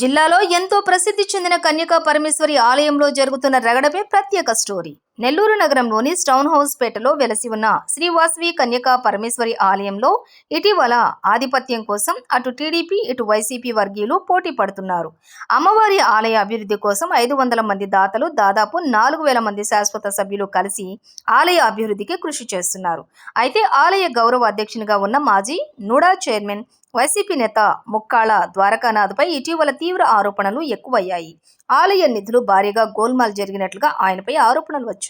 జిల్లాలో ఎంతో ప్రసిద్ధి చెందిన కన్యకా పరమేశ్వరి ఆలయంలో జరుగుతున్న రగడపై ప్రత్యేక స్టోరీ. నెల్లూరు నగరంలోని స్టౌన్ హౌస్ పేటలో వెలసి ఉన్న శ్రీవాసవి కన్యకా పరమేశ్వరి ఆలయంలో ఇటీవల ఆధిపత్యం కోసం అటు టీడీపీ ఇటు వైసీపీ వర్గీయులు పోటీ పడుతున్నారు. అమ్మవారి ఆలయ అభివృద్ధి కోసం ఐదు వందల మంది దాతలు దాదాపు నాలుగు వేల మంది శాశ్వత సభ్యులు కలిసి ఆలయ అభివృద్ధికి కృషి చేస్తున్నారు. అయితే ఆలయ గౌరవ అధ్యక్షునిగా ఉన్న మాజీ నుడా చైర్మన్ వైసీపీ నేత ముక్కాళ ద్వారకానాథ్పై ఇటీవల తీవ్ర ఆరోపణలు ఎక్కువయ్యాయి. ఆలయ నిధులు భారీగా గోల్మాల్ జరిగినట్లుగా ఆయనపై ఆరోపణలు వచ్చాయి.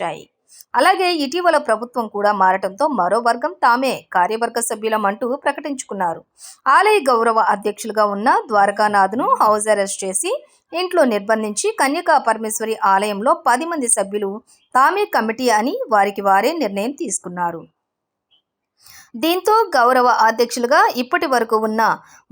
అలాగే ఇటీవల ప్రభుత్వం కూడా మారటంతో మరో వర్గం తామే కార్యవర్గ సభ్యులం అంటూ ప్రకటించుకున్నారు. ఆలయ గౌరవ అధ్యక్షులుగా ఉన్న ద్వారకానాథ్ను హౌస్ అరెస్ట్ చేసి ఇంట్లో నిర్బంధించి కన్యకా పరమేశ్వరి ఆలయంలో పది మంది సభ్యులు తామే కమిటీ అని వారికి వారే నిర్ణయం తీసుకున్నారు. దీంతో గౌరవ అధ్యక్షులుగా ఇప్పటి వరకు ఉన్న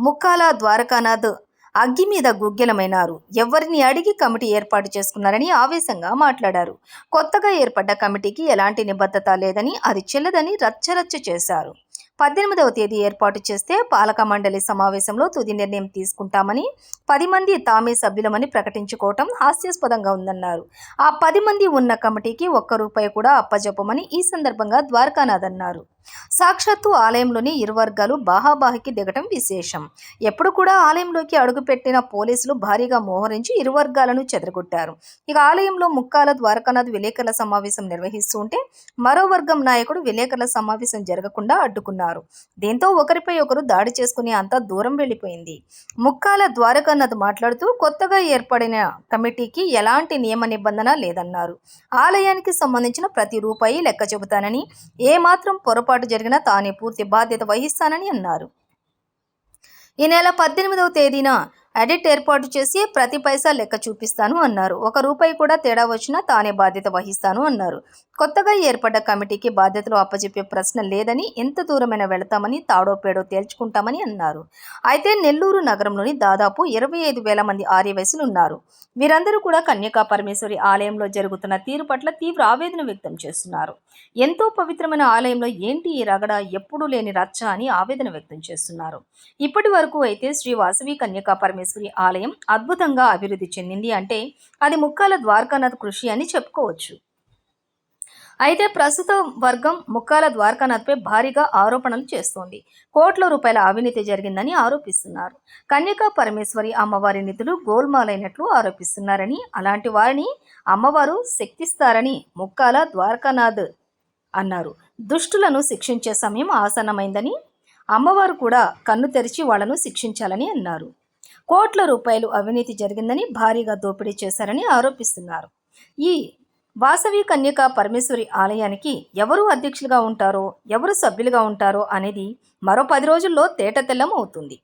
ముక్కాల ద్వారకానాథ్ అగ్గి మీద గుగ్గిలమైనారు. ఎవరిని అడిగి కమిటీ ఏర్పాటు చేసుకున్నారని ఆవేశంగా మాట్లాడారు. కొత్తగా ఏర్పడ్డ కమిటీకి ఎలాంటి నిబద్ధత లేదని అది చెల్లదని రచ్చరచ్చ చేశారు. పద్దెనిమిదవ తేదీ ఏర్పాటు చేస్తే పాలక మండలి సమావేశంలో తుది నిర్ణయం తీసుకుంటామని పది మంది తామే సభ్యులమని ప్రకటించుకోవటం హాస్యాస్పదంగా ఉందన్నారు. ఆ పది మంది ఉన్న కమిటీకి ఒక్క రూపాయి కూడా అప్పజెప్పమని ఈ సందర్భంగా ద్వారకానాథ్ అన్నారు. సాక్షాత్తు ఆలయంలోని ఇరు వర్గాలు బాహాబాహికి దిగటం విశేషం. ఎప్పుడు కూడా ఆలయంలోకి అడుగుపెట్టిన పోలీసులు భారీగా మోహరించి ఇరు వర్గాలను చెదరగొట్టారు. ఇక ఆలయంలో ముక్కాల ద్వారకానాథ్ విలేకరుల సమావేశం నిర్వహిస్తుంటే మరో వర్గం నాయకుడు విలేకరుల సమావేశం జరగకుండా అడ్డుకున్నారు దీంతో ఒకరిపై ఒకరు దాడి చేసుకుని అంతా దూరం వెళ్ళిపోయింది. ముక్కాల ద్వారకానాథ్ మాట్లాడుతూ కొత్తగా ఏర్పడిన కమిటీకి ఎలాంటి నియమ నిబంధన లేదన్నారు. ఆలయానికి సంబంధించిన ప్రతి రూపాయి లెక్క చెబుతానని ఏమాత్రం పొరపాటు జరిగినా తానే పూర్తి బాధ్యత వహిస్తానని అన్నారు. ఈ నెల పద్దెనిమిదవ తేదీన ఆడిట్ ఏర్పాటు చేసి ప్రతి పైసా లెక్క చూపిస్తాను అన్నారు. ఒక రూపాయి కూడా తేడా వచ్చినా తానే బాధ్యత వహిస్తాను అన్నారు. కొత్తగా ఏర్పడ్డ కమిటీకి బాధ్యతలు అప్పచెప్పే ప్రశ్న లేదని ఎంత దూరమైన వెళతామని తాడో పేడో తేల్చుకుంటామని అన్నారు. అయితే నెల్లూరు నగరంలోని దాదాపు ఇరవై ఐదు వేల మంది ఆర్యవయసులు ఉన్నారు వీరందరూ కూడా కన్యకా పరమేశ్వరి ఆలయంలో జరుగుతున్న తీరు పట్ల తీవ్ర ఆవేదన వ్యక్తం చేస్తున్నారు. ఎంతో పవిత్రమైన ఆలయంలో ఏంటి ఈ రగడ ఎప్పుడూ లేని రచ్చ అని ఆవేదన వ్యక్తం చేస్తున్నారు. ఇప్పటి వరకు అయితే శ్రీ వాసవి కన్యకా పరమేశ్వరి ఆలయం అద్భుతంగా అభివృద్ధి చెందింది అంటే అది ముక్కాల ద్వారకానాథ్ కృషి అని చెప్పుకోవచ్చు. అయితే ప్రస్తుత వర్గం ముక్కాల ద్వారకానాథ్పై భారీగా ఆరోపణలు చేస్తోంది. కోట్ల రూపాయల అవినీతి జరిగిందని ఆరోపిస్తున్నారు. కన్యకా పరమేశ్వరి అమ్మవారి నిధులు గోల్మాలైనట్లు ఆరోపిస్తున్నారని అలాంటి వారిని అమ్మవారు శక్తిస్తారని ముక్కాల ద్వారకానాథ్ అన్నారు. దుష్టులను శిక్షించే సమయం ఆసన్నమైందని అమ్మవారు కూడా కన్ను తెరిచి వాళ్ళను శిక్షించాలని అన్నారు. కోట్ల రూపాయలు అవినీతి జరిగిందని భారీగా దోపిడీ చేశారని ఆరోపిస్తున్నారు. ఈ వాసవి కన్యక పరమేశ్వరి ఆలయానికి ఎవరు అధ్యక్షులుగా ఉంటారో ఎవరు సభ్యులుగా ఉంటారో అనేది మరో పది రోజుల్లో తేటతెల్లం అవుతుంది.